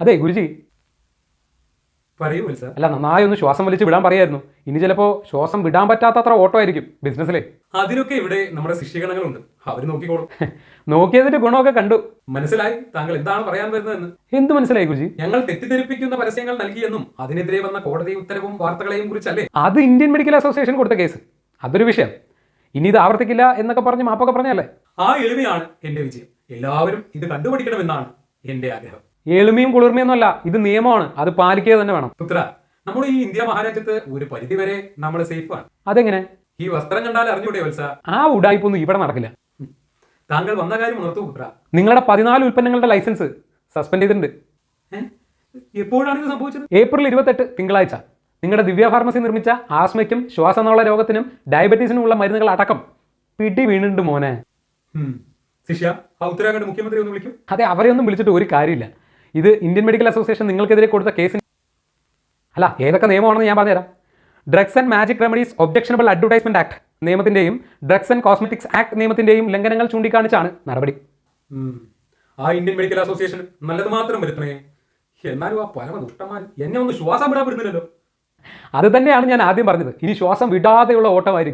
അതെ ഗുരുജി. പറയൂ അല്ല നന്നായി ഒന്ന് ശ്വാസം വലിച്ച് വിടാൻ പറയായിരുന്നു. ഇനി ചിലപ്പോ ശ്വാസം വിടാൻ പറ്റാത്തത്ര ഓട്ടോ ആയിരിക്കും ബിസിനസ്സിലെ. അതിനൊക്കെ ഇവിടെ നമ്മുടെ ശിഷ്യഗണങ്ങളുണ്ട്. അവർ നോക്കിക്കോളും. നോക്കിയതിന്റെ ഗുണമൊക്കെ കണ്ടു. മനസ്സിലായി? താങ്കൾ എന്താണ് പറയാൻ വരുന്നതെന്ന്? എന്ത് മനസ്സിലായി ഗുരുജി? ഞങ്ങൾ തെറ്റിദ്ധരിപ്പിക്കുന്ന പരസ്യങ്ങൾ നൽകിയെന്നും അതിനെതിരെ വന്ന കോടതി ഉത്തരവും വാർത്തകളെയും കുറിച്ചല്ലേ? അത് ഇന്ത്യൻ മെഡിക്കൽ അസോസിയേഷൻ കൊടുത്ത കേസ്. അതൊരു വിഷയം. ഇനി ഇത് ആവർത്തിക്കില്ല എന്നൊക്കെ പറഞ്ഞ് മാപ്പൊക്കെ പറഞ്ഞല്ലേ ആ എളിമയാണ് എന്റെ വിജയം. എല്ലാവരും ഇത് കണ്ടുപിടിക്കണമെന്നാണ് എന്റെ ആഗ്രഹം. എളിമയും കുളിർമയൊന്നുമല്ല ഇത് നിയമമാണ് അത് പാലിക്കുക തന്നെ വേണം. പുത്ര നമ്മുടെ ഈ ഇന്ത്യ മഹാരാജ്യത്ത് ഒരു പരിധിവരെ നമ്മൾ സേഫാണ് അതെങ്ങനെ? ഈ വസ്ത്രം കണ്ടാൽ അറിഞ്ഞൂടെ വത്സ? ആ ഉടായ്പൊന്നും ഇവിടെ നടക്കില്ല. താങ്കൾ വന്ന കാര്യം ഉണർത്തു പുത്ര നിങ്ങളുടെ പതിനാല് ഉൽപ്പന്നങ്ങളുടെ ലൈസൻസ് സസ്പെൻഡ് ചെയ്തിട്ടുണ്ട്? എപ്പോഴാണ് ഇത് സംഭവിച്ചത്? ഏപ്രിൽ ഇരുപത്തെട്ട് തിങ്കളാഴ്ച. നിങ്ങളുടെ ദിവ്യ ഫാർമസി നിർമ്മിച്ച ആസ്മയ്ക്കും ശ്വാസനാള രോഗത്തിനും ഡയബറ്റീസിനും ഉള്ള മരുന്നുകൾ അടക്കം പിടി വീണുണ്ട് മോനെ. ശിഷ്യ ഉത്തരാഖണ്ഡ് മുഖ്യമന്ത്രി ഒന്ന് വിളിക്കും. അതെ അവരെ ഒന്നും വിളിച്ചിട്ട് ഒരു കാര്യമില്ല. ഇത് ഇന്ത്യൻ മെഡിക്കൽ അസോസിയേഷൻ നിങ്ങൾക്കെതിരെ കൊടുത്ത കേസിന് അല്ല ഏതൊക്കെ നിയമമാണെന്ന് ഞാൻ പറഞ്ഞുതരാം. Drugs and magic remedies objectionable advertisement act നിയമത്തിന്റെയും drugs and cosmetics act നിയമത്തിന്റെയും ലംഘനങ്ങൾ ചൂണ്ടിക്കാണിച്ചാണ് നടപടി. ആ ഇന്ത്യൻ മെഡിക്കൽ അസോസിയേഷൻ നല്ലത് മാത്രം വരുത്തണേ. എന്നാലും ആ പരമ ദുഷ്ടന്മാർ എന്നെ ഒന്ന് ശ്വാസം വിടാൻ പറ്റുന്നില്ലല്ലോ അത് തന്നെയാണ് ഞാൻ ആദ്യം പറഞ്ഞത്. ഇനി ശ്വാസം വിടാതെയുള്ള ഓട്ടമായിരിക്കും.